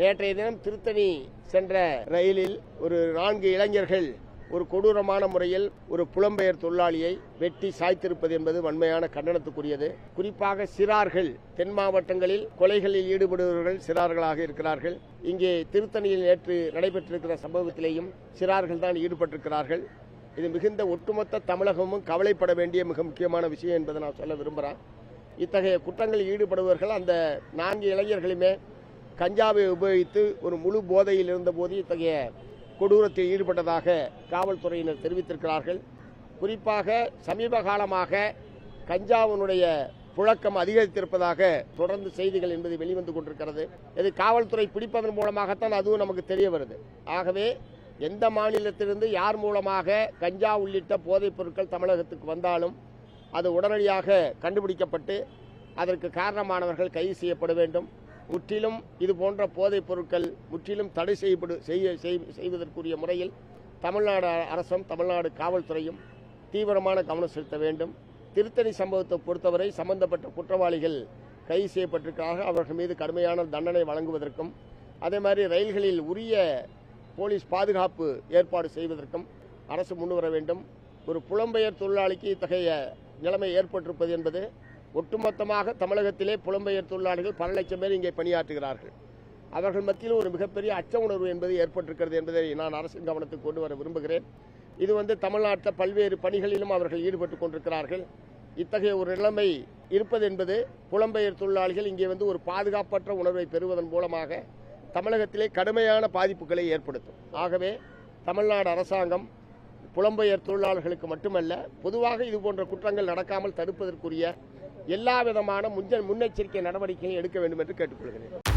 நேற்றைய தினம் திருத்தணி சென்ற ரயிலில் ஒரு நான்கு இளைஞர்கள் ஒரு கொடூரமான முறையில் ஒரு புலம்பெயர் தொழிலாளியை வெட்டி சாய்த்திருப்பது என்பது வன்மையான கண்டனத்துக்குரியது. குறிப்பாக சிறார்கள் தென் மாவட்டங்களில் கொலைகளில் ஈடுபடுபவர்கள் சிறார்களாக இருக்கிறார்கள். இங்கே திருத்தணியில் நேற்று நடைபெற்றிருக்கிற சம்பவத்திலேயும் சிறார்கள் தான் ஈடுபட்டிருக்கிறார்கள். இது மிகுந்த ஒட்டுமொத்த தமிழகமும் கவலைப்பட வேண்டிய மிக முக்கியமான விஷயம் என்பதை நான் சொல்ல விரும்புகிறேன் இத்தகைய குற்றங்களில் ஈடுபடுபவர்கள் அந்த நான்கு இளைஞர்களுமே கஞ்சாவை உபயோகித்து ஒரு முழு போதையில் இருந்தபோது இத்தகைய கொடூரத்தில் ஈடுபட்டதாக காவல்துறையினர் தெரிவித்திருக்கிறார்கள். குறிப்பாக சமீப காலமாக கஞ்சாவினுடைய புழக்கம் அதிகரித்திருப்பதாக தொடர்ந்து செய்திகள் என்பது வெளிவந்து கொண்டிருக்கிறது. இது காவல்துறை பிடிப்பதன் மூலமாகத்தான் அதுவும் நமக்கு தெரிய வருது. ஆகவே எந்த மாநிலத்திலிருந்து யார் மூலமாக கஞ்சா உள்ளிட்ட போதைப் பொருட்கள் தமிழகத்துக்கு வந்தாலும் அது உடனடியாக கண்டுபிடிக்கப்பட்டு அதற்கு காரணமானவர்கள் கைது செய்யப்பட வேண்டும். முற்றிலும் இது போன்ற போதைப் பொருட்கள் முற்றிலும் தடை செய்யப்படு செய்ய செய்- செய்வதற்குரிய முறையில் தமிழ்நாடு அரசும் தமிழ்நாடு காவல்துறையும் தீவிரமான கவனம் செலுத்த வேண்டும். திருத்தணி சம்பவத்தை பொறுத்தவரை சம்பந்தப்பட்ட குற்றவாளிகள் கைது செய்யப்பட்டிருக்கிறார்கள். அவர்கள் மீது கடுமையான தண்டனை வழங்குவதற்கும் அதே மாதிரி ரயில்களில் உரிய போலீஸ் பாதுகாப்பு ஏற்பாடு செய்வதற்கும் அரசு முன்வர வேண்டும். ஒரு புலம்பெயர் தொழிலாளிக்கு இத்தகைய நிலைமை ஏற்பட்டிருப்பது என்பது ஒட்டுமொத்தமாக தமிழகத்திலே புலம்பெயர் தொழிலாளிகள் பல லட்சம் பேர் இங்கே பணியாற்றுகிறார்கள். அவர்கள் மத்தியில் ஒரு மிகப்பெரிய அச்ச உணர்வு என்பது ஏற்பட்டிருக்கிறது என்பதை நான் அரசின் கவனத்துக்கு கொண்டு வர விரும்புகிறேன். இது வந்து தமிழ்நாட்டில் பல்வேறு பணிகளிலும் அவர்கள் ஈடுபட்டு கொண்டிருக்கிறார்கள். இத்தகைய ஒரு நிலைமை இருப்பது என்பது புலம்பெயர் தொழிலாளிகள் இங்கே வந்து ஒரு பாதுகாப்பற்ற உணர்வை பெறுவதன் மூலமாக தமிழகத்திலே கடுமையான பாதிப்புகளை ஏற்படுத்தும். ஆகவே தமிழ்நாடு அரசாங்கம் புலம்பெயர் தொழிலாளர்களுக்கு மட்டுமல்ல பொதுவாக இது போன்ற குற்றங்கள் நடக்காமல் தடுப்பதற்குரிய எல்லா விதமான முன்னெச்சரிக்கை நடவடிக்கையும் எடுக்க வேண்டும் என்று கேட்டுக்கொள்கிறேன்.